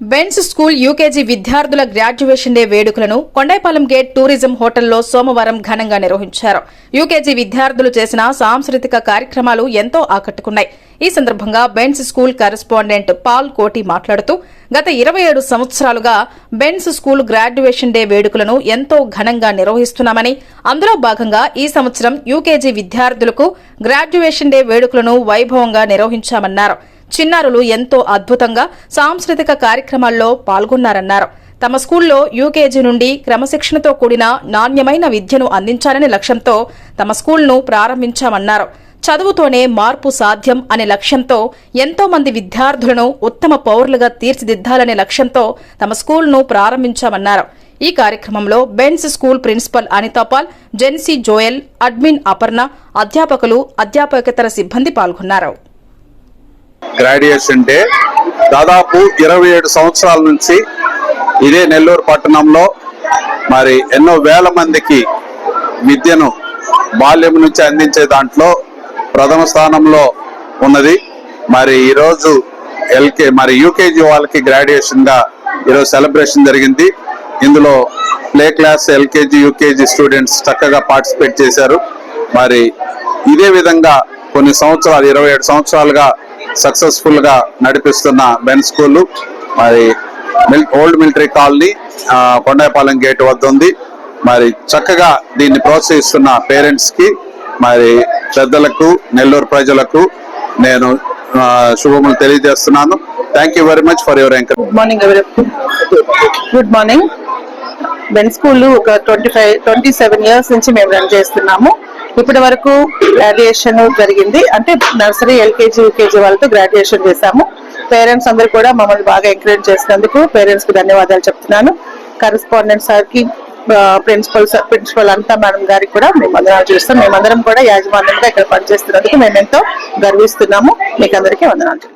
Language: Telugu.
బెన్స్ స్కూల్ యూకేజీ విద్యార్థుల గ్రాడ్యుయేషన్ డే వేడుకలను కొండైపాలెం గేట్ టూరిజం హోటల్లో సోమవారం ఘనంగా నిర్వహించారు. యూకేజీ విద్యార్థులు చేసిన సాంస్కృతిక కార్యక్రమాలు ఎంతో ఆకట్టుకున్నాయి. ఈ సందర్భంగా బెన్స్ స్కూల్ కరెస్పాండెంట్ పాల్ కోటి మాట్లాడుతూ గత ఇరవై ఏడు సంవత్సరాలుగా బెన్స్ స్కూల్ గ్రాడ్యుయేషన్ డే వేడుకలను ఎంతో ఘనంగా నిర్వహిస్తున్నామని అందులో భాగంగా ఈ సంవత్సరం యూకేజీ విద్యార్థులకు గ్రాడ్యుయేషన్ డే వేడుకలను వైభవంగా నిర్వహించామన్నారు. చిన్నారులు ఎంతో అద్భుతంగా సాంస్కృతిక కార్యక్రమాల్లో పాల్గొన్నారన్నారు. తమ స్కూల్లో యూకేజీ నుండి క్రమశిక్షణతో కూడిన నాణ్యమైన విద్యను అందించాలనే లక్ష్యంతో తమ స్కూల్ను ప్రారంభించామన్నారు. చదువుతోనే మార్పు సాధ్యం అనే లక్ష్యంతో ఎంతో మంది విద్యార్థులను ఉత్తమ పౌరులుగా తీర్చిదిద్దాలనే లక్ష్యంతో తమ స్కూల్ను ప్రారంభించామన్నారు. ఈ కార్యక్రమంలో Bens school principal Anita Paul Jency Joel admin Aparna అధ్యాపకులు అధ్యాపకేతర సిబ్బంది పాల్గొన్నారు. గ్రాడ్యుయేషన్ డే దాదాపు ఇరవై ఏడు సంవత్సరాల నుంచి ఇదే నెల్లూరు పట్టణంలో మరి ఎన్నో వేల మందికి విద్యను బాల్యం నుంచి అందించే దాంట్లో ప్రథమ స్థానంలో ఉన్నది. మరి ఈరోజు ఎల్కే మరి యూకేజీ వాళ్ళకి గ్రాడ్యుయేషన్గా ఈరోజు సెలబ్రేషన్ జరిగింది. ఇందులో play class LKG UKG students చక్కగా పార్టిసిపేట్ చేశారు. మరి ఇదే విధంగా కొన్ని సంవత్సరాలు ఇరవై ఏడు సంవత్సరాలుగా సక్సెస్ఫుల్గా నడిపిస్తున్న బెన్ స్కూల్ మరి mill- old military colony Kondapalem Kondayapalem gate వద్ద ఉంది. మరి చక్కగా దీన్ని ప్రోత్సహిస్తున్న పేరెంట్స్కి మరి పెద్దలకు నెల్లూరు ప్రజలకు నేను శుభములు తెలియజేస్తున్నాను. Thank you very much for your anchor good morning good morning Ben school ఒక twenty five twenty seven years నుంచి మేము రన్ చేస్తున్నాము. ఇప్పటి వరకు గ్రాడ్యుయేషన్ జరిగింది. అంటే నర్సరీ ఎల్కేజీ యూకేజీ వాళ్ళతో గ్రాడ్యుయేషన్ చేశాము. పేరెంట్స్ అందరు కూడా మమ్మల్ని బాగా ఎంకరేజ్ చేసినందుకు పేరెంట్స్కి ధన్యవాదాలు చెప్తున్నాను. కరెస్పాండెంట్ సార్కి ప్రిన్సిపల్ ప్రిన్సిపల్ అంతా మేడం గారికి కూడా మేము వందనాలు చేస్తాం. మేమందరం కూడా యాజమాన్యంగా ఇక్కడ పనిచేస్తున్నందుకు మేము ఎంతో గర్విస్తున్నాము. మీకు అందరికీ వందనాలు.